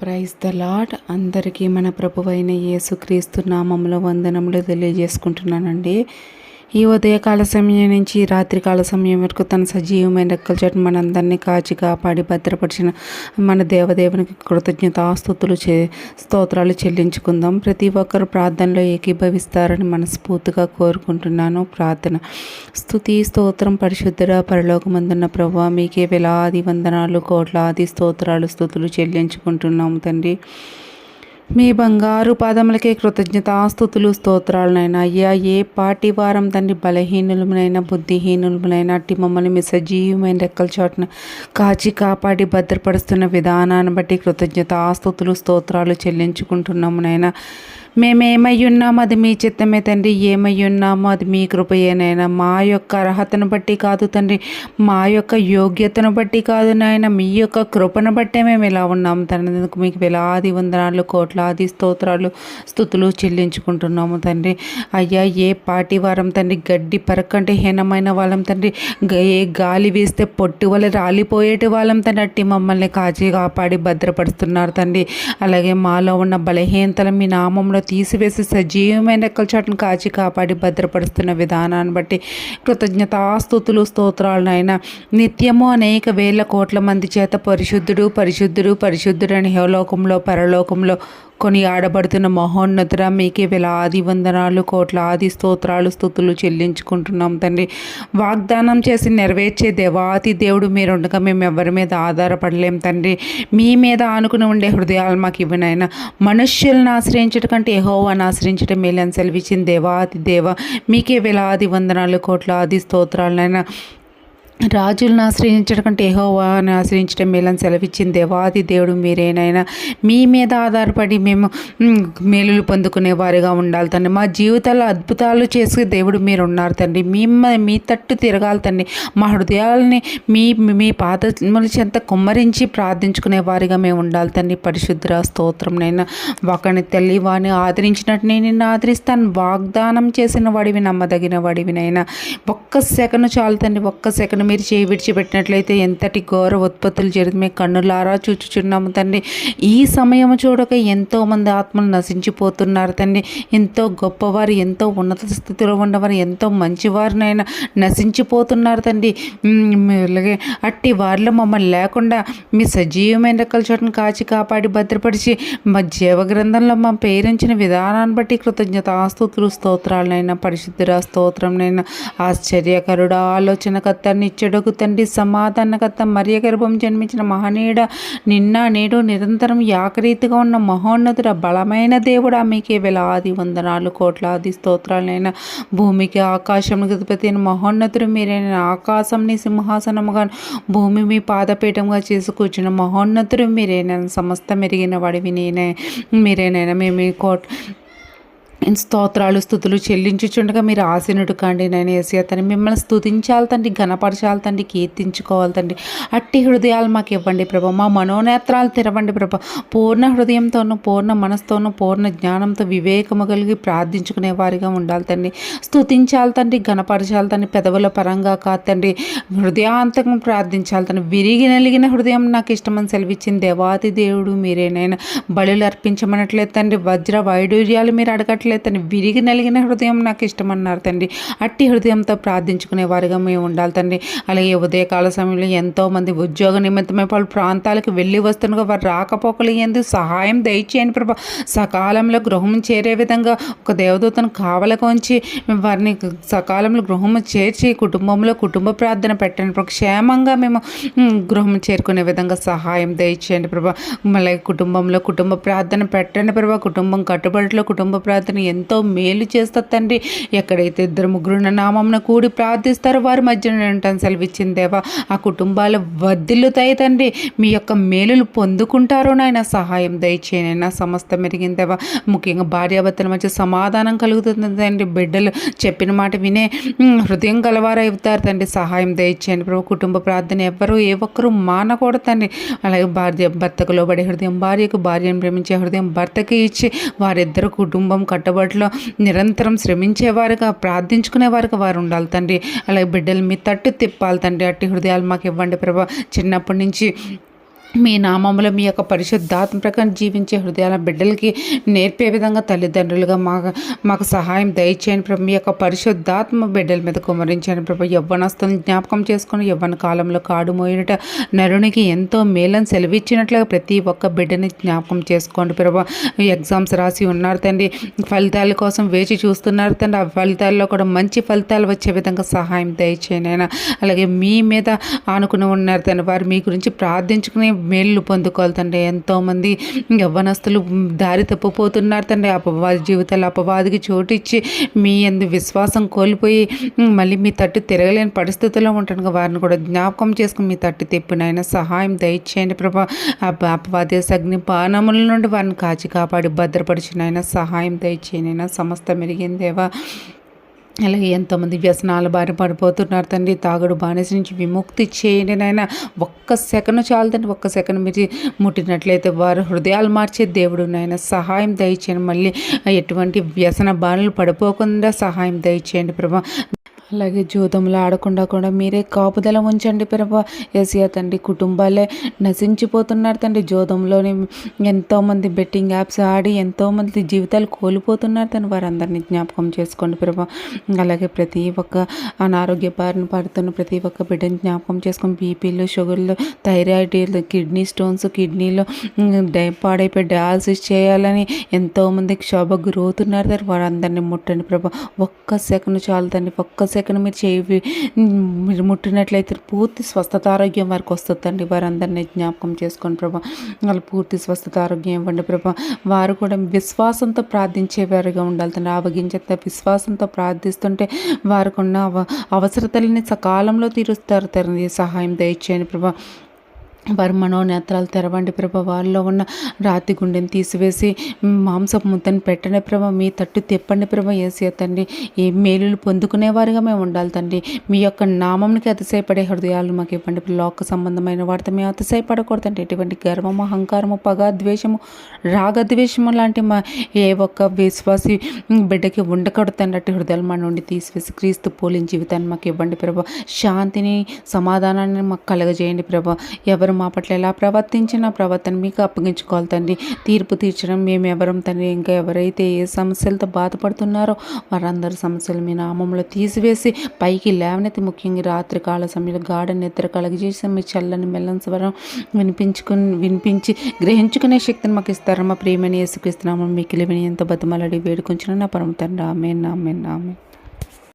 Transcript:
Praise the lord అందరికీ మన ప్రభువైన యేసుక్రీస్తు నామంలో వందనములు తెలియజేసుకుంటున్నానండి. ఈ ఉదయకాల సమయం నుంచి రాత్రికాల సమయం వరకు తన సజీవమైన రెక్కల చెట్టు మనందరినీ కాచి కాపాడి భద్రపరిచిన మన దేవదేవునికి కృతజ్ఞతాస్తుతులు చే స్తోత్రాలు చెల్లించుకుందాం. ప్రతి ఒక్కరు ప్రార్థనలో ఏకీభవిస్తారని మనస్ఫూర్తిగా కోరుకుంటున్నాను. ప్రార్థన. స్థుతి స్తోత్రం పరిశుద్ధుడ పరలోకమందున్న ప్రభా మీకే వేలాది వందనాలు కోట్లాది స్తోత్రాలు స్థుతులు చెల్లించుకుంటున్నాము తండ్రి. మీ బంగారు పాదములకే కృతజ్ఞతాస్థుతులు స్తోత్రాలనైనా. అయ్యా ఏ పాటి వారం తండ్రి బలహీనులమునైనా బుద్ధిహీనులమునైనా అట్టి మమ్మల్ని మీ సజీవమైన రెక్కల చోటున కాచి కాపాడి భద్రపరుస్తున్న విధానాన్ని బట్టి కృతజ్ఞతాస్థుతులు స్తోత్రాలు చెల్లించుకుంటున్నాము నైనా మేమేమై ఉన్నామో అది మీ చిత్తమే తండ్రి ఏమై ఉన్నామో అది మీ కృపయేనైనా మా యొక్క అర్హతను బట్టి కాదు తండ్రి మా యొక్క యోగ్యతను బట్టి కాదు నాయన. మీ యొక్క కృపను బట్టే మేము ఇలా ఉన్నాము తండ్రి మీకు వేలాది వందనాలు కోట్లాది స్తోత్రాలు స్థుతులు చెల్లించుకుంటున్నాము తండ్రి. అయ్యా ఏ పాటి వారం తండ్రి గడ్డి పరకంటే హీనమైన వాళ్ళం తండ్రి. ఏ గాలి వేస్తే పొట్టి వల్ల రాలిపోయేటి వాళ్ళం తండ్రి. అట్టి మమ్మల్ని కాచి కాపాడి భద్రపరుస్తున్నారు తండ్రి. అలాగే మాలో ఉన్న బలహీనతలు మీ నామంలో తీసివేసి సజీవమైన రెక్కల కాచి కాపాడి భద్రపరుస్తున్న విధానాన్ని బట్టి కృతజ్ఞతాస్తుతులు స్తోత్రాలను ఆయన నిత్యము అనేక వేల కోట్ల మంది చేత పరిశుద్ధుడు పరిశుద్ధుడు పరిశుద్ధుడు అని హేలోకంలో పరలోకంలో కొని ఆడబడుతున్న మహోన్నతుర మీకే వేలాది వందనాలు కోట్లాది స్తోత్రాలు స్థుతులు చెల్లించుకుంటున్నాం తండ్రి. వాగ్దానం చేసి నెరవేర్చే దేవాతి దేవుడు మీరుండగా మేము ఎవరి మీద ఆధారపడలేం తండ్రి. మీ మీద ఆనుకుని ఉండే హృదయాలు మాకు ఇవ్వనైనా మనుష్యులను ఆశ్రయించడం కంటే ఎహోవాను ఆశ్రయించడం మేలని సెలవిచ్చిన దేవాతి దేవ మీకే వేలాది వందనాలు కోట్లాది స్తోత్రాలైనా రాజులను ఆశ్రయించడం కంటే యెహోవాను ఆశ్రయించడం మేలని సెలవిచ్చిన దేవాది దేవుడు మీరేనైనా మీ మీద ఆధారపడి మేము మేలులు పొందుకునే వారిగా ఉండాలి తండ్రి. మా జీవితాల్లో అద్భుతాలు చేసే దేవుడు మీరు ఉన్నారు తండ్రి. మీ మీ తట్టు తిరగాలి తండ్రి. మా హృదయాలని మీ మీ పాదముల చెంత కుమ్మరించి ప్రార్థించుకునే వారిగా మేము ఉండాలి తండ్రి. పరిశుద్ధ స్తోత్రం నైనా. ఒకని తల్లి వాడిని ఆదరించినట్టు నేను నిన్ను ఆదరిస్తాను. వాగ్దానం చేసిన వాడివి నమ్మదగిన వాడివినైనా ఒక్క సెకండ్ చాలు తండ్రి. ఒక్క సెకండ్ మీరు చేయి విడిచిపెట్టినట్లయితే ఎంతటి ఘోర ఉత్పత్తులు జరిగి మేము కన్నులారా చూచుచున్నాము తండ్రి. ఈ సమయం చూడక ఎంతోమంది ఆత్మలు నశించిపోతున్నారు తండ్రి. ఎంతో గొప్పవారు ఎంతో ఉన్నత స్థితిలో ఉన్నవారు ఎంతో మంచివారినైనా నశించిపోతున్నారు తండ్రి. అలాగే అట్టి వారిలో మమ్మల్ని లేకుండా మీ సజీవమైన రెక్కల చోటను కాచి కాపాడి భద్రపరిచి మా జీవ గ్రంథంలో మా పేరించిన విధానాన్ని బట్టి కృతజ్ఞత ఆస్తుతులు స్తోత్రాలనైనా పరిశుద్ధుర స్తోత్రంనైనా ఆశ్చర్యకరుడ ఆలోచనకర్త చెడుకు తండ్రి సమాధానకర్త మరియ గర్భం జన్మించిన మహనీయుడ నిన్న నేడు నిరంతరం యాకరీతిగా ఉన్న మహోన్నతుడ బలమైన దేవుడా మీకే వేలాది వందనాలు కోట్లాది స్తోత్రాలైన భూమికి ఆకాశం గతిపతి అయిన మహోన్నతుడు మీరైన ఆకాశంని సింహాసనముగా భూమి మీ పాదపీఠంగా చేసుకూర్చిన మహోన్నతుడు మీరైనా సమస్త మెరిగిన వాడివి నేనే. మీరేనైనా మేము కోట్ స్తోత్రాలు స్థుతులు చెల్లించుచుండగా మీరు ఆసీనుడు కాండి నేను ఏసీ తండ్రి. మిమ్మల్ని స్థుతించాలి తండ్రి ఘనపరచాలి తండ్రి కీర్తించుకోవాలి తండ్రి. అట్టి హృదయాలు మాకు ఇవ్వండి ప్రభ. మా మనోనేత్రాలు తెరవండి ప్రభ. పూర్ణ హృదయంతోనూ పూర్ణ మనస్తోనూ పూర్ణ జ్ఞానంతో వివేకము కలిగి ప్రార్థించుకునే వారిగా ఉండాలి తండ్రి. స్థుతించాలి తండ్రి ఘనపరచాలి తండ్రి పెదవుల పరంగా కాదు తండ్రి. హృదయాంతకం ప్రార్థించాలి తండ్రి. విరిగి నలిగిన హృదయం నాకు ఇష్టమని సెలవిచ్చింది దేవాది దేవుడు మీరేనైనా బలులు అర్పించమనట్లేదు తండ్రి. వజ్ర వైడూర్యాలు మీరు అడగట్లేదు. తండ్రి విరిగి నలిగిన హృదయం నాకు ఇష్టమన్నారు తండ్రి. అట్టి హృదయంతో ప్రార్థించుకునే వారిగా మేము ఉండాలి తండ్రి. అలాగే ఉదయకాల సమయంలో ఎంతోమంది ఉద్యోగ నిమిత్తమై పలు ప్రాంతాలకు వెళ్ళి వస్తుండగా వారు రాకపోకలు ఎందుకు సహాయం దయచేయండి ప్రభా. సకాలంలో గృహం చేరే విధంగా ఒక దేవదూతను కావలకు ఉంచి వారిని సకాలంలో గృహం చేర్చి కుటుంబంలో కుటుంబ ప్రార్థన పెట్టండి ప్రభా. క్షేమంగా మేము గృహం చేరుకునే విధంగా సహాయం దయచేయండి ప్రభా. మళ్ళీ కుటుంబంలో కుటుంబ ప్రార్థన పెట్టండి ప్రభా. కుటుంబం కట్టుబడిలో కుటుంబ ప్రార్థన ఎంతో మేలు చేస్తా తండ్రి. ఎక్కడైతే ఇద్దరు ముగ్గురున్న నామంన కూడి ప్రార్థిస్తారో వారి మధ్యన ఉంటాను సెలవిచ్చింది దేవా. ఆ కుటుంబాలు వద్దిల్లుతాయి తండ్రి. మీ యొక్క మేలులు పొందుకుంటారో నాయన సహాయం దయచేయనైనా సమస్త మెరిగిందేవా ముఖ్యంగా భార్యాభర్తల మధ్య సమాధానం కలుగుతుంది తండ్రి. బిడ్డలు చెప్పిన మాట వినే హృదయం గలవారవుతారు తండ్రి. సహాయం దయచేయండి ప్రభు. కుటుంబ ప్రార్థన ఎవ్వరూ ఏ ఒక్కరూ మానకూడదు తండ్రి. అలాగే భార్య భర్తకు లోబడే హృదయం భార్యకు భార్యను ప్రేమించే హృదయం భర్తకి ఇచ్చి వారిద్దరు కుటుంబం కట్ట కట్టబడిలో నిరంతరం శ్రమించేవారుగా ప్రార్థించుకునేవారుగా వారు ఉండాలి తండ్రి. అలాగే బిడ్డలు మీ తట్టు తిప్పాలి తండ్రి. అట్టి హృదయాలు మాకు ఇవ్వండి ప్రభా. చిన్నప్పటి నుంచి మీ నామములు మీ యొక్క పరిశుద్ధాత్మ ప్రకారం జీవించే హృదయాల బిడ్డలకి నేర్పే విధంగా తల్లిదండ్రులుగా మాకు మాకు సహాయం దయచేయండి ప్రభు. మీ యొక్క పరిశుద్ధాత్మ బిడ్డల మీద కుమరించండి ప్రభు. యవ్వనస్తులను జ్ఞాపకం చేసుకుని యవ్వన కాలంలో కాడు మోయినట నరునికి ఎంతో మేలను సెలవిచ్చినట్లుగా ప్రతి ఒక్క బిడ్డని జ్ఞాపకం చేసుకోండి ప్రభు. ఎగ్జామ్స్ రాసి ఉన్నారు తండ్రి. ఫలితాల కోసం వేచి చూస్తున్నారు తండ్రి. ఆ ఫలితాల్లో కూడా మంచి ఫలితాలు వచ్చే విధంగా సహాయం దయచేయండి అలాగే మీ మీద ఆనుకుని ఉన్నారు తండ్రి. వారు మీ గురించి ప్రార్థించుకుని మేళ్ళు పొందుకోవాలి తండ్రి. ఎంతోమంది యవ్వనస్తులు దారి తప్పిపోతున్నారు తండ్రి. అపవాది జీవితాలు అపవాదికి చోటు ఇచ్చి మీ అందు విశ్వాసం కోల్పోయి మళ్ళీ మీ తట్టు తిరగలేని పరిస్థితుల్లో ఉంటాను. వారిని కూడా జ్ఞాపకం చేసుకుని మీ తట్టు తిప్పినైనా సహాయం దయచేయండి ప్రభా. అపవాది అగ్ని పానముల నుండి వారిని కాచి కాపాడి భద్రపరిచినైనా సహాయం దయచేయనైనా సమస్త మెరిగిందేవా అలాగే ఎంతోమంది వ్యసనాల బారి పడిపోతున్నారు తండ్రి. తాగుడు బానిస నుంచి విముక్తి చేయండి నాయన. ఒక్క సెకండ్ చాలు తండ్రి. ఒక్క సెకండ్ మీరు ముట్టినట్లయితే వారు హృదయాలు మార్చే దేవుడు నాయన. సహాయం దయచేయండి. మళ్ళీ ఎటువంటి వ్యసన బాణలు పడిపోకుండా సహాయం దయచేయండి ప్రభా. అలాగే జూదంలో ఆడకుండా కూడా మీరే కాపుదల ఉంచండి ప్రభా. ఏసియా తండ్రి కుటుంబాలే నశించిపోతున్నారు తండ్రి. జూతంలోని ఎంతోమంది బెట్టింగ్ యాప్స్ ఆడి ఎంతోమంది జీవితాలు కోల్పోతున్నారు తను వారందరినీ జ్ఞాపకం చేసుకోండి ప్రభా. అలాగే ప్రతి ఒక్క అనారోగ్య బారిన పడుతున్న ప్రతి ఒక్క బిడ్డని జ్ఞాపకం చేసుకొని బీపీలు షుగర్లు థైరాయిడ్ కిడ్నీ స్టోన్స్ కిడ్నీలో డై పాడైపోయి డయాలసిస్ చేయాలని ఎంతోమంది క్షోభ గురవుతున్నారు తండ్రి. వారందరినీ ముట్టండి ప్రభా. ఒక్క సెకండ్ చాలు తండ్రి. ఒక్క సెకండ్ సెకండ్ మీరు చేయి మీరు ముట్టినట్లయితే పూర్తి స్వస్థత ఆరోగ్యం వారికి వస్తుందండి. వారందరినీ జ్ఞాపకం చేసుకోండి ప్రభా వాళ్ళు పూర్తి స్వస్థత ఆరోగ్యం ఇవ్వండి ప్రభా. వారు కూడా విశ్వాసంతో ప్రార్థించేవారుగా ఉండాలి తండ్రి. ఆవగించేంత విశ్వాసంతో ప్రార్థిస్తుంటే వారికి ఉన్న అవసరతలని సకాలంలో తీరుస్తారు తండ్రి. సహాయం దయచేయండి ప్రభా. వర్మనో మనోనేత్రాలు తెరవండి ప్రభ. వారిలో ఉన్న రాతి గుండెని తీసివేసి మాంసపు ముద్దను పెట్టండి ప్రభ. మీ తట్టు తెప్పండి ప్రభ ఏసీ తండ్రి. ఏ మేలులు పొందుకునేవారుగా మేము ఉండాలి తండ్రి. మీ యొక్క నామంకి అతిశయపడే హృదయాలు మాకు ఇవ్వండి లోక సంబంధమైన వాటితో మేము అతిశయపడకూడదండి ఎటువంటి గర్వము అహంకారము పగ ద్వేషము రాగద్వేషము లాంటి మా ఏ ఒక్క విశ్వాసి బిడ్డకి ఉండకూడదండి అట్టి హృదయాలు మా నుండి తీసివేసి క్రీస్తు పోలిన జీవితాన్ని మాకు ఇవ్వండి ప్రభ. శాంతిని సమాధానాన్ని మాకు కలగజేయండి ప్రభ. ఎవరు ఎవరు మా పట్ల ఎలా ప్రవర్తించిన ప్రవర్తన మీకు అప్పగించుకోవాలి తండ్రి. తీర్పు తీర్చడం మేము ఎవరం తండ్రి. ఇంకా ఎవరైతే ఏ సమస్యలతో బాధపడుతున్నారో వారందరి సమస్యలు మీ నామంలో తీసివేసి పైకి లేవనైతే ముఖ్యంగా రాత్రి కాల సమయంలో గాఢ నిద్ర కలగజేసి మీ చల్లని మెల్లని స్వరం వినిపించుకుని వినిపించి గ్రహించుకునే శక్తిని మాకు ఇస్తారమ్మా. ప్రేమని వేసుకిస్తున్నాము మీకు విని ఎంత బతిమలడి వేడుకొంచిన నా పరమ తండ్రి. ఆమె నామే నామే